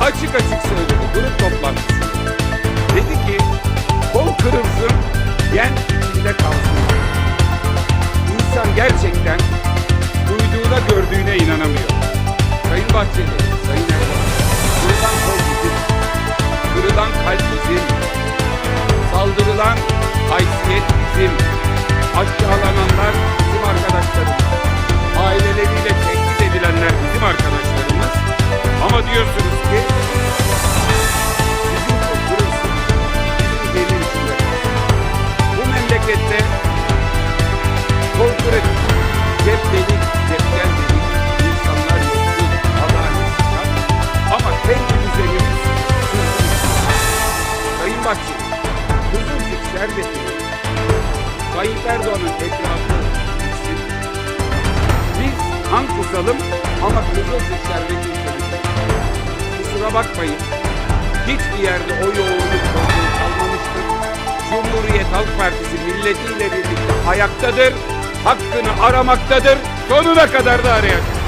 açık açık söyledi grup toplantısında. Dedi ki kol kırılsın, yen içinde kalsın. İnsan gerçekten duyduğuna gördüğüne inanamıyor. Sayın Bahçeli, Sayın Erdoğan, Bahçeli, huzurcuk şerbetini Tayyip Erdoğan'ın etrafı içsin. Biz han kusalım ama huzurcuk şerbeti içelim. Kusura bakmayın. Hiçbir yerde o yoğunluk kalmamıştır. Cumhuriyet Halk Partisi milletiyle birlikte ayaktadır. Hakkını aramaktadır. Sonuna kadar da arayacak.